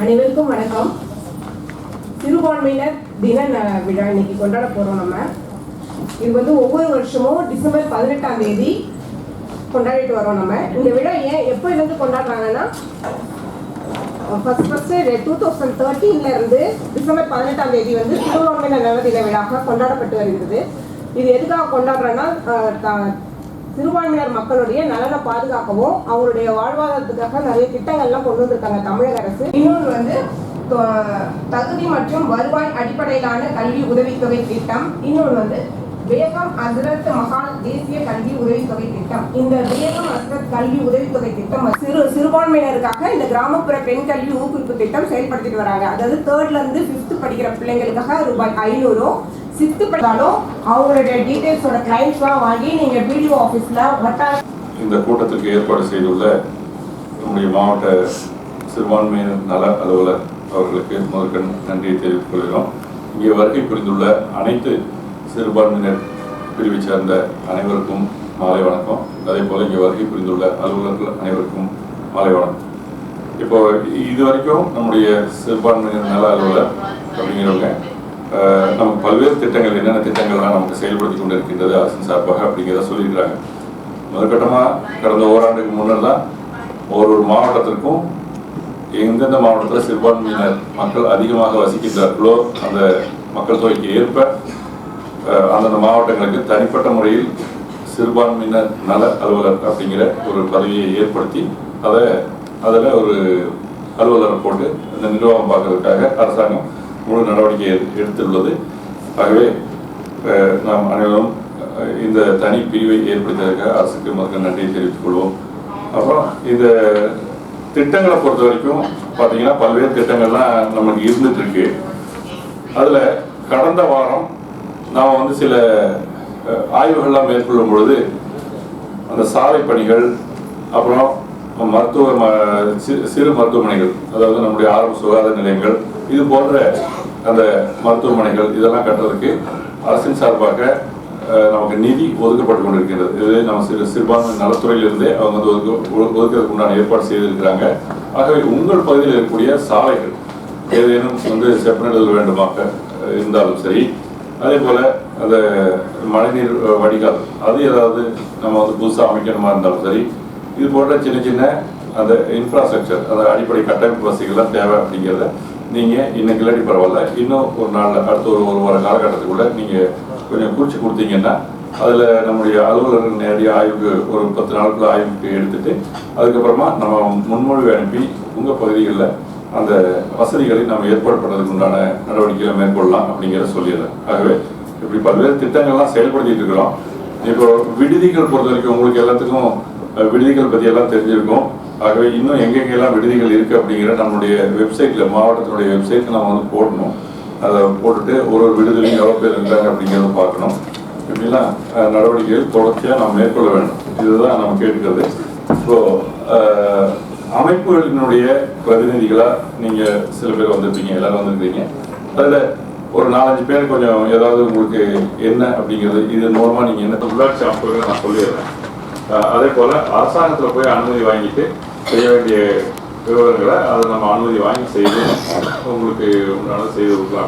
அனைவருக்கும் வணக்கம். சிறுபான்மையினர் தின விழா இன்னைக்கு கொண்டாட போறோம் நம்ம. இது வந்து ஒவ்வொரு வருஷமும் டிசம்பர் பதினெட்டாம் தேதி கொண்டாடிட்டு வரோம் நம்ம. இந்த விழா ஏன் எப்போ இருந்து கொண்டாடுறாங்கன்னா ஃபர்ஸ்ட் ஃபர்ஸ்ட் டூ தௌசண்ட் தேர்ட்டீன்ல இருந்து டிசம்பர் பதினெட்டாம் தேதி வந்து சிறுபான்மையினர் நல தின விழாக கொண்டாடப்பட்டு வருகிறது. இது எதுக்காக கொண்டாடுறோன்னா த- சிறுபான்மையினர் மக்களுடைய நலனை பாதுகாக்கவும் அவங்களுடைய வாழ்வாதாரத்துக்காக நிறைய திட்டங்கள்லாம் கொண்டு வந்திருக்காங்க தமிழக அரசு. இன்னொன்று வந்து தகுதி மற்றும் வருவாய் அடிப்படையிலான கல்வி உதவித்தொகை திட்டம். இன்னொன்று வந்து பேகம் அசரத் மகால் தேசிய கல்வி உதவித்தொகை திட்டம். இந்த பேகம் அசரத் கல்வி உதவித்தொகை திட்டம் சிறு சிறுபான்மையினருக்காக இந்த கிராமப்புற பெண் கல்வி ஊக்குவிப்பு திட்டம் செயல்படுத்திட்டு வராங்க. அதாவது தேர்ட்ல இருந்து ஃபிஃப்த் படிக்கிற பிள்ளைங்களுக்காக ரூபாய் ஐநூறும் சித்து படித்தாலும் அவங்களுடைய டீடைல்ஸோட கிளைண்ட்ஸ்லாம் வாங்கி நீங்கள் பிடிஓ ஆஃபீஸில் வட்டார இந்த கூட்டத்திற்கு ஏற்பாடு செய்துள்ள நம்முடைய மாவட்ட சிறுபான்மையினர் நல அலுவலர் அவர்களுக்கு முதற்கண் நன்றியை தெரிவித்துக் கொள்கிறோம். இங்கே வருகை புரிந்துள்ள அனைத்து சிறுபான்மையினர் பிரிவைச் சேர்ந்த அனைவருக்கும் மாலை வணக்கம். அதே போல் இங்கே வருகை புரிந்துள்ள அலுவலர்கள் அனைவருக்கும் மாலை வணக்கம். இப்போ இது வரைக்கும் நம்முடைய சிறுபான்மையினர் நல அலுவலர் அப்படிங்கிறவங்க நமக்கு பல்வேறு திட்டங்கள் என்னென்ன திட்டங்கள்லாம் நமக்கு செயல்படுத்தி கொண்டு இருக்கின்றது அரசின் சார்பாக அப்படிங்கிறத சொல்லியிருக்கிறாங்க. முதற்கட்டமாக கடந்த ஓராண்டுக்கு முன்னர் தான் ஒரு ஒரு மாவட்டத்திற்கும் எந்தெந்த மாவட்டத்தில் சிறுபான்மையினர் மக்கள் அதிகமாக வசிக்கின்றார்களோ அந்த மக்கள் தொகைக்கு ஏற்ப அந்தந்த மாவட்டங்களுக்கு தனிப்பட்ட முறையில் சிறுபான்மையினர் நல அலுவலர் அப்படிங்கிற ஒரு பதவியை ஏற்படுத்தி அதை அதில் ஒரு அலுவலரை போட்டு அந்த நிர்வாகம் பார்க்கறதுக்காக அரசாங்கம் முழு நடவடிக்கை எடுத்துள்ளது. ஆகவே நாம் அனைவரும் இந்த தனி பிரிவை ஏற்படுத்தியதற்காக அரசுக்கு முதல்ல நன்றியை தெரிவித்துக் கொள்வோம். அப்புறம் இந்த திட்டங்களை பொறுத்த வரைக்கும் பார்த்தீங்கன்னா பல்வேறு திட்டங்கள்லாம் நமக்கு இருந்துட்டு இருக்கு. அதில் கடந்த வாரம் நாம் வந்து சில ஆய்வுகள்லாம் மேற்கொள்ளும் பொழுது அந்த சாலை பணிகள் அப்புறம் மருத்துவ ம- சிறு மருத்துவமனைகள் அதாவது நம்முடைய ஆரம்ப சுகாதார நிலையங்கள் இது போன்ற அந்த மருத்துவமனைகள் இதெல்லாம் கட்டுறதுக்கு அரசின் சார்பாக நமக்கு நிதி ஒதுக்கப்பட்டு கொண்டிருக்கிறது இது நம்ம சிறு சிறுபான்மை நலத்துறையிலிருந்தே அவங்க வந்து ஒதுக்க ஒதுக்கிறதுக்கு உண்டான ஏற்பாடு செய்திருக்கிறாங்க. ஆகவே உங்கள் பகுதியில் இருக்கக்கூடிய சாலைகள் ஏதேனும் வந்து செப்பனிடுதல் வேண்டுமாக இருந்தாலும் சரி அதே போல அந்த மழைநீர் வடிகால் அது ஏதாவது நம்ம வந்து புதுசாக அமைக்கணுமா இருந்தாலும் சரி இது போன்ற சின்ன சின்ன அந்த இன்ஃப்ராஸ்ட்ரக்சர் அந்த அடிப்படை கட்டமைப்பு வசதிகள்லாம் தேவை அப்படிங்கிறத நீங்கள் இன்னைக்கு இல்லாட்டி பரவாயில்ல. இன்னும் ஒரு நாளில் அடுத்த ஒரு ஒரு வார காலகட்டத்துக்குள்ளே நீங்கள் கொஞ்சம் குறித்து கொடுத்தீங்கன்னா அதில் நம்முடைய அலுவலர்கள் நேரடியாக ஆய்வுக்கு ஒரு பத்து நாளுக்குள்ள ஆய்வுக்கு எடுத்துட்டு அதுக்கப்புறமா நம்ம முன்மொழிவு அனுப்பி உங்கள் பகுதிகளில் அந்த வசதிகளை நம்ம ஏற்பாடு பண்ணுறதுக்கு உண்டான நடவடிக்கைகளை மேற்கொள்ளலாம் அப்படிங்கிறத சொல்லிடுறேன். ஆகவே இப்படி பல்வேறு திட்டங்கள்லாம் செயல்படுத்திட்டு இருக்கிறோம். இப்போ விடுதிகள் பொறுத்த வரைக்கும் உங்களுக்கு எல்லாத்துக்கும் விடுதிகள் பற்றி எல்லாம் தெரிஞ்சிருக்கும். ஆகவே இன்னும் எங்கெங்கெல்லாம் விடுதிகள் இருக்குது அப்படிங்கிற நம்மளுடைய வெப்சைட்டில் மாவட்டத்தினுடைய வெப்சைட்டில் நம்ம வந்து போடணும். அதை போட்டுட்டு ஒரு ஒரு விடுதலையும் எவ்வளோ பேர் இருக்காங்க அப்படிங்கிறத பார்க்கணும். இப்படிலாம் நடவடிக்கைகள் தொடர்ச்சியாக நாம் மேற்கொள்ள வேண்டும். இதுதான் நம்ம கேட்டுக்கிறது. ஸோ அமைப்புகளினுடைய பிரதிநிதிகளாக நீங்கள் சில பேர் வந்திருப்பீங்க எல்லாரும் வந்திருக்கீங்க அதில் ஒரு நாலஞ்சு பேர் கொஞ்சம் ஏதாவது உங்களுக்கு என்ன அப்படிங்கிறது இது மூலமாக நீங்கள் என்ன உள்ளாட்சி அமைப்புகளை நான் சொல்லிடுறேன். அதே போல் அரசாங்கத்தில் போய் அனுமதி வாங்கிட்டு செய்ய வேண்டிய விவரங்களை அதை நம்ம அனுமதி வாங்கி செய்து உங்களுக்கு உண்டான செய்து கொடுக்கலாம்.